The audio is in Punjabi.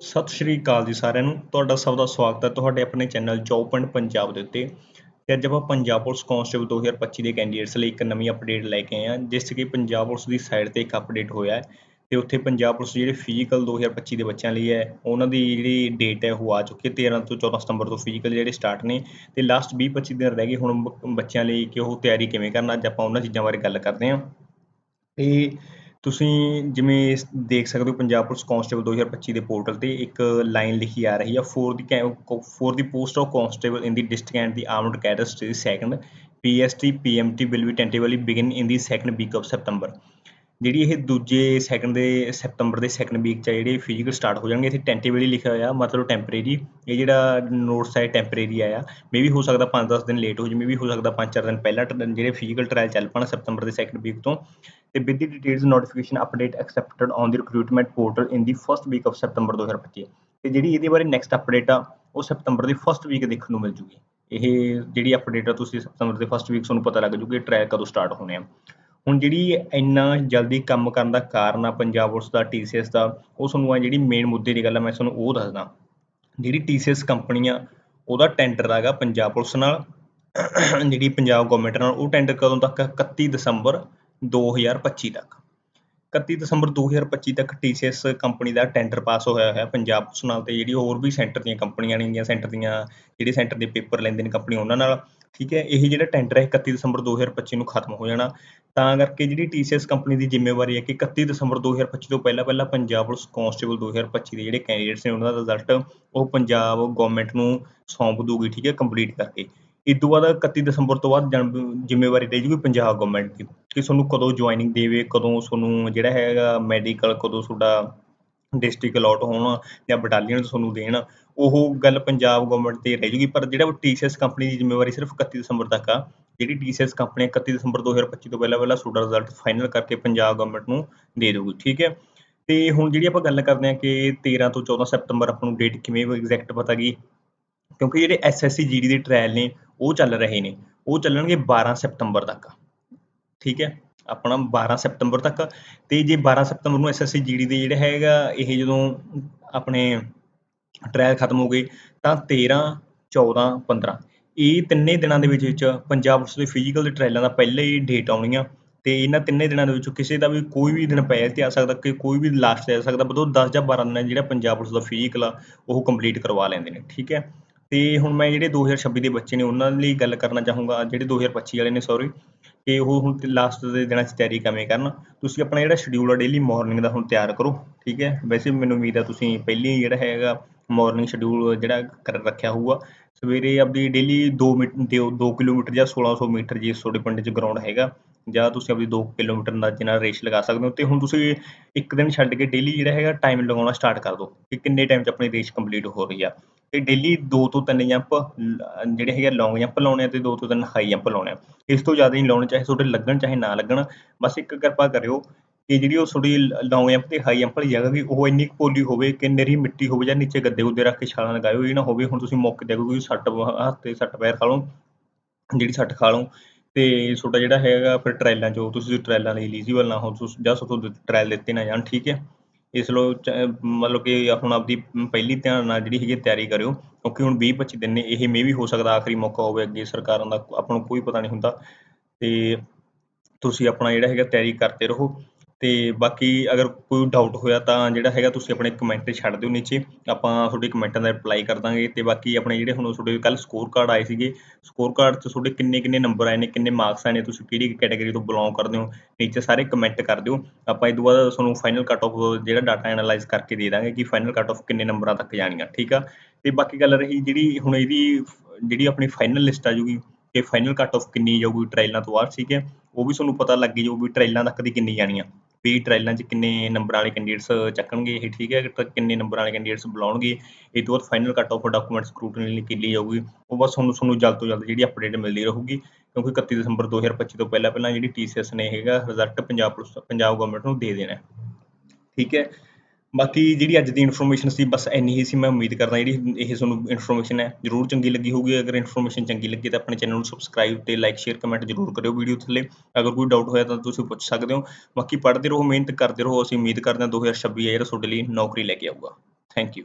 ਸਤਿ ਸ਼੍ਰੀ ਅਕਾਲ ਜੀ ਸਾਰਿਆਂ ਨੂੰ। ਤੁਹਾਡਾ ਸਭ ਦਾ ਸਵਾਗਤ ਹੈ ਤੁਹਾਡੇ ਆਪਣੇ ਚੈਨਲ ਜੌਬ ਪੁਆਇੰਟ ਪੰਜਾਬ ਦੇ ਉੱਤੇ। ਤੇ ਅੱਜ ਆਪਾਂ ਪੰਜਾਬ ਪੁਲਿਸ ਕਾਂਸਟੇਬਲ 2025 ਦੇ ਕੈਂਡੀਡੇਟਸ ਲਈ ਇੱਕ ਨਵੀਂ ਅਪਡੇਟ ਲੈ ਕੇ ਆਏ ਹਾਂ, ਜਿਸ 'ਚ ਕਿ ਪੰਜਾਬ ਪੁਲਿਸ ਦੀ ਸਾਈਡ ਤੇ ਇੱਕ ਅਪਡੇਟ ਹੋਇਆ ਹੈ। ਤੇ ਉੱਥੇ ਪੰਜਾਬ ਪੁਲਿਸ ਜਿਹੜੇ ਫਿਜ਼ੀਕਲ 2025 ਦੇ ਬੱਚਿਆਂ ਲਈ ਹੈ, ਉਹਨਾਂ ਦੀ ਜਿਹੜੀ ਡੇਟ ਹੈ ਉਹ ਆ ਚੁੱਕੀ ਹੈ 13 ਤੋਂ 14 ਸਤੰਬਰ ਤੋਂ ਫਿਜ਼ੀਕਲ ਜਿਹੜੇ ਸਟਾਰਟ ਨੇ। ਤੇ ਲਾਸਟ 20 25 ਦਿਨ ਰਹਿ ਗਏ ਹੁਣ ਬ- ਬੱਚਿਆਂ ਲਈ ਕਿ ਉਹ ਤਿਆਰੀ ਕਿਵੇਂ ਕਰਨਾ, ਅੱਜ ਆਪਾਂ ਉਹਨਾਂ ਚੀਜ਼ਾਂ ਬਾਰੇ ਗੱਲ ਕਰਦੇ ਹਾਂ। ਤੇ ਤੁਸੀਂ ਜਿਵੇਂ ਇਸ- ਦੇਖ ਸਕਦੇ ਹੋ ਪੰਜਾਬ ਪੁਲਿਸ ਕਾਂਸਟੇਬਲ 2025 ਦੇ ਪੋਰਟਲ ਤੇ ਇੱਕ ਲਾਈਨ ਲਿਖੀ ਆ ਰਹੀ ਆ for the for the post of constable in the district and the armed cadres the second PST PMT will be tentatively begin in the second week of September ਜਿਹੜੀ ਇਹ ਦੂਜੇ ਸੈਕਿੰਡ ਦੇ, ਸਤੰਬਰ ਦੇ ਸੈਕਿੰਡ ਵੀਕ ਚ ਆ, ਜਿਹੜੇ ਫਿਜ਼ੀਕਲ ਸਟਾਰਟ ਹੋ ਜਾਣਗੇ, ਇੱਥੇ ਟੈਂਟੇਟਿਵਲੀ ਲਿਖਿਆ ਹੋਇਆ, ਮਤਲਬ ਟੈਂਪਰੇਰੀ ਇਹ ਜਿਹੜਾ ਨੋਟਸ ਹੈ ਟੈਂਪਰੇਰੀ ਆਇਆ ਮੇ ਵੀ ਹੋ ਸਕਦਾ 5-10 ਦਿਨ ਲੇਟ ਹੋ ਜਾਵੇ ਮੇ ਵੀ ਹੋ ਸਕਦਾ 5-4 ਦਿਨ ਪਹਿਲਾਂ, ਟ- ਜਿਹੜੇ ਫਿਜ਼ੀਕਲ ਟ੍ਰਾਇਲ ਚੱਲ ਪਣ ਸੈਪਟੈਂਬਰ ਦੇ ਸੈਕਿੰਡ ਵੀਕ ਤੋਂ। ਤੇ with the details notification update accepted on the recruitment portal in the first week of September 2025 ਤੇ ਜਿਹੜੀ ਇਹਦੇ ਬਾਰੇ ਨੈਕਸਟ ਅਪਡੇਟ ਆ, ਉਹ ਸੈਪਟੈਂਬਰ ਦੀ ਫਰਸਟ ਵੀਕ ਦੇਖਣ ਨੂੰ ਮਿਲ ਜੂਗੀ। ਇਹ ਜਿਹੜੀ ਅਪਡੇਟ ਆ, ਤੁਸੀਂ ਸਤੰਬਰ ਦੇ ਫਰਸਟ ਵੀਕ ਤੁਹਾਨੂੰ ਪਤਾ ਲੱਗ ਜੂਗੀ ਟ੍ਰਾਇਲ ਕਦੋਂ ਸਟਾਰਟ ਹੋਣੇ ਆ। ਹੁਣ ਜਿਹੜੀ ਇੰਨਾ ਜਲਦੀ ਕੰਮ ਕਰਨ ਦਾ ਕਾਰਨ ਆ, ਪੰਜਾਬ ਪੁਲਿਸ ਦਾ ਟੀਸੀਐਸ ਦਾ, ਉਹ ਤੁਹਾਨੂੰ ਆ ਜਿਹੜੀ ਮੇਨ ਮੁੱਦੇ ਦੀ ਗੱਲ ਆ, ਮੈਂ ਤੁਹਾਨੂੰ ਉਹ ਦੱਸਦਾ ਜਿਹੜੀ ਟੀਸੀਐਸ ਕੰਪਨੀ ਆ, ਉਹਦਾ ਟੈਂਡਰ ਹੈਗਾ ਪੰਜਾਬ ਪੁਲਿਸ ਨਾਲ, ਜਿਹੜੀ ਪੰਜਾਬ ਗਵਰਨਮੈਂਟ ਨਾਲ, ਉਹ ਟੈਂਡਰ ਕਦੋਂ ਤੱਕ ਆ? 31 ਦਸੰਬਰ 2025 ਤੱਕ 31 ਦਸੰਬਰ 2025 ਤੱਕ TCS ਕੰਪਨੀ ਦਾ ਟੈਂਡਰ ਪਾਸ ਹੋਇਆ ਹੋਇਆ ਪੰਜਾਬ ਪੁਲਿਸ ਨਾਲ ਤੇ ਜਿਹੜੀ ਹੋਰ ਵੀ ਸੈਂਟਰ ਦੀਆਂ ਕੰਪਨੀਆਂ ਨੇ ਨੇਗੀਆਂ ਸੈਂਟਰ ਦੀਆਂ, ਜਿਹੜੇ ਸੈਂਟਰ ਦੇ ਪੇਪਰ ਲੈਂਦੇ ਨੇ ਕੰਪਨੀ ਉਹਨਾਂ ਨਾਲ ਠੀਕ ਹੈ, ਇਹ ਜਿਹੜਾ ਟੈਂਡਰ ਹੈ 31 ਦਸੰਬਰ 2025 ਨੂੰ ਖਤਮ ਹੋ ਜਾਣਾ। ਤਾਂ ਕਰਕੇ ਜਿਹੜੀ TCS ਕੰਪਨੀ ਦੀ ਜ਼ਿੰਮੇਵਾਰੀ ਹੈ ਕਿ 31 ਦਸੰਬਰ 2025 ਤੋਂ ਪਹਿਲਾਂ ਪਹਿਲਾਂ ਪੰਜਾਬ ਪੁਲਿਸ ਕਾਂਸਟੇਬਲ 2025 ਦੇ ਜਿਹੜੇ ਕੈਂਡੀਡੇਟਸ ਨੇ ਉਹਨਾਂ ਦਾ ਰਿਜ਼ਲਟ ਉਹ ਪੰਜਾਬ ਗਵਰਨਮੈਂਟ ਨੂੰ ਸੌਂਪ ਦੂਗੀ ਠੀਕ ਹੈ ਕੰਪਲੀਟ ਕਰਕੇ। ਇਸ ਤੋਂ ਬਾਅਦ 31 ਦਸੰਬਰ ਤੋਂ ਬਾਅਦ ਜ਼ਿੰਮੇਵਾਰੀ ਰਹੀ ਜੂਗੀ ਪੰਜਾਬ ਗਵਰਨਮੈਂਟ ਦੀ। ਕਿ ਤੁਹਾਨੂੰ ਕਦੋਂ ਜੁਆਇਨਿੰਗ ਦੇਵੇ, ਕਦੋਂ ਤੁਹਾਨੂੰ ਜਿਹੜਾ ਹੈਗਾ ਮੈਡੀਕਲ ਕਦੋਂ ਤੁਹਾਡਾ ਡਿਸਟ੍ਰਿਕਟ ਅਲਾਟ ਹੋਣ ਜਾਂ ਬਟਾਲੀਅਨ ਤੁਹਾਨੂੰ ਦੇਣ। ਉਹ ਗੱਲ ਪੰਜਾਬ ਗਵਰਨਮੈਂਟ ਤੇ ਰਹਿ ਜੂਗੀ, ਪਰ ਜਿਹੜਾ ਉਹ ਟੀ ਸੀ ਟੀਸੀਐਸ ਕੰਪਨੀ ਦੀ ਜ਼ਿੰਮੇਵਾਰੀ ਸਿਰਫ 31 ਦਸੰਬਰ ਤੱਕ ਆ। ਜਿਹੜੀ ਟੀ ਸੀ ਟੀਸੀਐਸ ਕੰਪਨੀ 31 ਦਸੰਬਰ 2025 ਤੋਂ ਪਹਿਲਾਂ ਪਹਿਲਾਂ ਤੁਹਾਡਾ ਰਿਜ਼ਲਟ ਫਾਈਨਲ ਕਰਕੇ ਪੰਜਾਬ ਗਵਰਨਮੈਂਟ ਨੂੰ ਦੇ ਦੇਊਗੀ, ਠੀਕ ਹੈ? ਤੇ ਹੁਣ ਜਿਹੜੀ ਆਪਾਂ ਗੱਲ ਕਰਦੇ ਹਾਂ ਕਿ 13 ਤੋਂ 14 ਸਤੰਬਰ ਆਪਾਂ ਨੂੰ ਡੇਟ ਕਿਵੇਂ ਐਗਜ਼ੈਕਟ ਪਤਾ ਗਈ ਕਿਉਂਕਿ ਜਿਹੜੇ ਐਸਐਸਸੀ ਜੀਡੀ ਦੇ ਟ੍ਰਾਇਲ ਨੇ, ਉਹ ਚੱਲ ਰਹੇ ਨੇ। ਉਹ ਚੱਲਣਗੇ 12 ਸਤੰਬਰ ਤੱਕ। ਠੀਕ ਹੈ? ਆਪਣਾ 12 ਸਤੰਬਰ ਤੱਕ। ਤੇ ਜੇ 12 ਸਤੰਬਰ ਨੂੰ ਐਸਐਸਸੀ ਜੀਡੀ ਦੇ ਜਿਹੜਾ ਹੈਗਾ, ਇਹ ਜਦੋਂ ਆਪਣੇ ਟ੍ਰਾਇਲ ਖਤਮ ਹੋ ਗਏ ਤਾਂ 13 14 15 ਇਹ ਤਿੰਨੇ ਦਿਨਾਂ ਦੇ ਵਿੱਚ ਵਿੱਚ ਪੰਜਾਬ ਪੁਲਿਸ ਦੇ ਫਿਜ਼ੀਕਲ ਦੇ ਟ੍ਰਾਇਲਾਂ ਦਾ ਪਹਿਲੇ ਹੀ ਡੇਟ ਆਉਣੀਆਂ ਆ ਤੇ ਇਹਨਾਂ ਤਿੰਨੇ ਦਿਨਾਂ ਦੇ ਵਿੱਚੋਂ ਕਿਸੇ ਦਾ ਵੀ ਕੋਈ ਵੀ ਦਿਨ ਪਹਿਲ ਤੇ ਆ ਸਕਦਾ, ਕਿ ਕੋਈ ਵੀ ਲਾਸਟ ਤੇ ਆ ਸਕਦਾ ਬਦੋਂ 10 ਜਾਂ 12 ਦਿਨਾਂ ਜਿਹੜਾ ਪੰਜਾਬ ਪੁਲਿਸ ਦਾ ਫਿਜ਼ੀਕਲ ਆ, ਉਹ ਕੰਪਲੀਟ ਕਰਵਾ ਲੈਂਦੇ ਨੇ, ਠੀਕ ਹੈ? ਤੇ ਹੁਣ ਮੈਂ ਜਿਹੜੇ 2026 ਦੇ ਬੱਚੇ ਨੇ, ਉਹਨਾਂ ਲਈ ਗੱਲ ਕਰਨਾ ਚਾਹੂੰਗਾ, ਜਿਹੜੇ 2025 ਵਾਲੇ ਨੇ ਸੌਰੀ ਕਿ ਉਹ ਹੁਣ ਲਾਸਟ ਦੇ ਦਿਨਾਂ 'ਚ ਤਿਆਰੀ ਕਿਵੇਂ ਕਰਨ? ਤੁਸੀਂ ਆਪਣਾ ਜਿਹੜਾ ਸ਼ਡਿਊਲ ਆ ਡੇਲੀ ਮਾਰਨਿੰਗ ਦਾ ਹੁਣ ਤਿਆਰ ਕਰੋ, ਠੀਕ ਹੈ? ਵੈਸੇ ਮੈਨੂੰ ਉਮੀਦ ਆ ਤੁਸੀਂ ਪਹਿਲੀ ਜਿਹੜਾ ਹੈਗਾ ਮਾਰਨਿੰਗ ਸ਼ਡਿਊਲ ਜਿਹੜਾ ਕਰ ਰੱਖਿਆ ਹੋਊਗਾ। ਸਵੇਰੇ ਆਪਦੀ ਡੇਲੀ 2 ਮੀਟਰ 2 ਕਿਲੋਮੀਟਰ ਜਾਂ 1600 ਮੀਟਰ ਜੇ ਤੁਹਾਡੇ ਪਿੰਡ 'ਚ ਗਰਾਊਂਡ ਹੈਗਾ, ਜਾਂ ਤੁਸੀਂ ਆਪਦੀ 2 ਕਿਲੋਮੀਟਰ ਅੰਦਾਜ਼ੇ ਨਾਲ ਰੇਸ ਲਗਾ ਸਕਦੇ ਹੋ। ਤੇ ਹੁਣ ਤੁਸੀਂ ਇੱਕ ਦਿਨ ਛੱਡ ਕੇ ਡੇਲੀ ਜਿਹੜਾ ਹੈਗਾ ਟਾਈਮ ਲਗਾਉਣਾ ਸਟਾਰਟ ਕਰ ਦਿਓ ਕਿ ਕਿੰਨੇ ਟਾਈਮ 'ਚ ਆਪਣੀ ਰੇਸ ਕੰਪਲੀਟ ਹੋ ਰਹੀ ਆ। ਤੇ ਡੇਲੀ 2 ਤੋਂ 3 ਜੰਪ ਜਿਹੜੇ ਹੈਗੇ ਲੌਂਗ ਜੰਪ ਲਾਉਣੇ ਆ ਤੇ 2 ਤੋਂ 3 ਹਾਈ ਜੰਪ ਲਾਉਣੇ ਆ। ਇਸ ਤੋਂ ਜ਼ਿਆਦਾ ਨਹੀਂ ਲਾਉਣੇ, ਚਾਹੇ ਤੁਹਾਡੇ ਲੱਗਣ ਚਾਹੇ ਨਾ ਲੱਗਣ। ਬਸ ਇੱਕ ਕਿਰਪਾ ਕਰਿਓ ਕਿ ਜਿਹੜੀ ਉਹ ਤੁਹਾਡੀ ਲੌਂਗ ਜੰਪ ਤੇ ਹਾਈ ਜੰਪ ਵਾਲੀ ਜਗ੍ਹਾ ਵੀ ਉਹ ਇੰਨੀ ਕੁ ਪੋਲੀ ਹੋਵੇ ਕਿ ਨਿਰੀ ਮਿੱਟੀ ਹੋਵੇ ਜਾਂ ਨੀਚੇ ਗੱਦੇ ਗੁੱਦੇ ਰੱਖ ਕੇ ਛਾਲਾਂ ਲਗਾਇਓ ਇਹ ਨਾ ਹੋਵੇ, ਹੁਣ ਤੁਸੀਂ ਮੌਕੇ ਤੇ ਕੋਈ ਸੱਟ ਹੱਥ ਤੇ ਸੱਟ ਪੈਰ ਖਾ ਲਓ, ਜਿਹੜੀ ਸੱਟ ਖਾ ਲਓ ਤੇ ਤੁਹਾਡਾ ਜਿਹੜਾ ਹੈਗਾ ਫਿਰ ਟਰਾਇਲਾਂ 'ਚੋਂ ਤੁਸੀਂ ਟਰਾਇਲਾਂ ਲਈ ਐਲੀਜੀਬਲ ਨਾ ਹੋ, ਤੁਸੀਂ ਜਾਂ ਤੁਹਾਨੂੰ ਟਰਾਇਲ ਦਿੱਤੇ ਨਾ ਜਾਣ, ਠੀਕ ਹੈ? ਇਸ ਲੋ ਮਤਲਬ ਕਿ ਹੁਣ ਆਪਦੀ ਪਹਿਲੀ ਧਿਆਨ ਨਾਲ ਜਿਹੜੀ ਹੈਗੀ ਤਿਆਰੀ ਕਰਿਓ, ਕਿਉਂਕਿ ਹੁਣ 20 25 ਦਿਨ ਨੇ, ਇਹ ਮੇ ਵੀ ਹੋ ਸਕਦਾ ਆਖਰੀ ਮੌਕਾ ਹੋਵੇ ਅੱਗੇ ਸਰਕਾਰਾਂ ਦਾ, ਆਪਾਂ ਨੂੰ ਕੋਈ ਪਤਾ ਨਹੀਂ ਹੁੰਦਾ ਤੇ ਤੁਸੀਂ ਆਪਣਾ ਜਿਹੜਾ ਹੈਗਾ ਤਿਆਰੀ ਕਰਦੇ ਰਹੋ। ਅਤੇ ਬਾਕੀ ਅਗਰ ਕੋਈ ਡਾਊਟ ਹੋਇਆ ਤਾਂ ਜਿਹੜਾ ਹੈਗਾ ਤੁਸੀਂ ਆਪਣੇ ਕਮੈਂਟ ਛੱਡ ਦਿਓ ਨੀਚੇ। ਆਪਾਂ ਤੁਹਾਡੇ ਕਮੈਂਟਾਂ ਦਾ ਰਿਪਲਾਈ ਕਰ ਦਾਂਗੇ ਅਤੇ ਬਾਕੀ ਆਪਣੇ ਜਿਹੜੇ ਹੁਣ ਤੁਹਾਡੇ ਕੱਲ੍ਹ ਸਕੋਰ ਕਾਰਡ ਆਏ ਸੀਗੇ ਸਕੋਰ ਕਾਰਡ 'ਚ ਤੁਹਾਡੇ ਕਿੰਨੇ ਕਿੰਨੇ ਨੰਬਰ ਆਏ ਨੇ, ਕਿੰਨੇ ਮਾਰਕਸ ਆਏ ਨੇ, ਤੁਸੀਂ ਕਿਹੜੀ ਕੈਟਾਗਰੀ ਤੋਂ ਬਿਲੋਂਗ ਕਰਦੇ ਹੋ, ਨੀਚੇ ਸਾਰੇ ਕਮੈਂਟ ਕਰ ਦਿਓ। ਆਪਾਂ ਇਹ ਤੋਂ ਬਾਅਦ ਤੁਹਾਨੂੰ ਫਾਈਨਲ ਕੱਟ ਆਫ ਜਿਹੜਾ ਡਾਟਾ ਐਨਾਲਾਈਜ਼ ਕਰਕੇ ਦੇ ਦਾਂਗੇ ਕਿ ਫਾਈਨਲ ਕੱਟ ਆਫ ਕਿੰਨੇ ਨੰਬਰਾਂ ਤੱਕ ਜਾਣੀਆਂ, ਠੀਕ ਆ? ਤੇ ਬਾਕੀ ਗੱਲ ਰਹੀ ਜਿਹੜੀ ਹੁਣ ਇਹਦੀ ਜਿਹੜੀ ਆਪਣੀ ਫਾਈਨਲ ਲਿਸਟ ਆ ਜੂਗੀ ਕਿ ਫਾਈਨਲ ਕੱਟ ਆਫ ਕਿੰਨੀ ਜਾਊਗੀ ਟ੍ਰਾਇਲਾਂ ਤੋਂ ਬਾਅਦ, ਠੀਕ ਹੈ? ਉਹ ਵੀ ਤੁਹਾਨੂੰ ਪਤਾ ਲੱਗ ਜਾਊ ਵੀ ਟ੍ਰਾਇਲਾਂ ਤੱਕ ਦੀ ਕਿੰਨੀ ਜਾਣੀਆਂ। ਵੀ ਟ੍ਰਾਇਲਾਂ 'ਚ ਕਿੰਨੇ ਨੰਬਰ ਵਾਲੇ ਕੈਂਡੀਡੇਟਸ ਚੱਕਣਗੇ, ਇਹ ਠੀਕ ਹੈ ਤਾਂ ਕਿੰਨੇ ਨੰਬਰ ਵਾਲੇ ਕੈਂਡੀਡੇਟਸ ਬੁਲਾਉਣਗੇ, ਇਹ ਤੋਂ ਬਾਅਦ final cut off document scrutiny ਲਈ ਕੀਤੀ ਜਾਊਗੀ ਉਹ ਬਸ ਤੁਹਾਨੂੰ ਤੁਹਾਨੂੰ ਜਲਦ ਤੋਂ ਜਲਦ ਜਿਹੜੀ ਅਪਡੇਟ ਮਿਲਦੀ ਰਹੂਗੀ, ਕਿਉਂਕਿ 31 ਦਸੰਬਰ 2025 ਤੋਂ ਪਹਿਲਾਂ ਪਹਿਲਾਂ ਜਿਹੜੀ TCS ਨੇ ਹੈਗਾ result Punjab police, Punjab government ਨੂੰ ਦੇ ਦੇਣਾ ਠੀਕ ਹੈ? ਬਾਕੀ ਜਿਹੜੀ ਅੱਜ ਦੀ ਇਨਫੋਰਮੇਸ਼ਨ ਸੀ, ਬਸ ਇੰਨੀ ਹੀ ਸੀ, ਮੈਂ ਉਮੀਦ ਕਰਦਾ ਜਿਹੜੀ ਇਹ ਤੁਹਾਨੂੰ ਇਨਫੋਰਮੇਸ਼ਨ ਹੈ, ਜਰੂਰ ਚੰਗੀ ਲੱਗੀ ਹੋਊਗੀ। ਅਗਰ ਇਨਫੋਰਮੇਸ਼ਨ ਚੰਗੀ ਲੱਗੀ, ਤਾਂ ਆਪਣੇ ਚੈਨਲ ਨੂੰ ਸਬਸਕ੍ਰਾਈਬ ਤੇ ਲਾਈਕ ਸ਼ੇਅਰ ਕਮੈਂਟ ਜਰੂਰ ਕਰਿਓ ਵੀਡੀਓ ਥੱਲੇ। ਅਗਰ ਕੋਈ ਡਾਊਟ ਹੋਇਆ, ਤਾਂ ਤੁਸੀਂ ਪੁੱਛ ਸਕਦੇ ਹੋ। ਬਾਕੀ ਪੜ੍ਹਦੇ ਰਹੋ, ਮਿਹਨਤ ਕਰਦੇ ਰਹੋ। ਅਸੀਂ ਉਮੀਦ ਕਰਦੇ ਹਾਂ 2026 ਹੈ ਜਿਹੜਾ ਤੁਹਾਡੇ ਲਈ ਨੌਕਰੀ ਲੈ ਕੇ ਆਊਗਾ। Thank you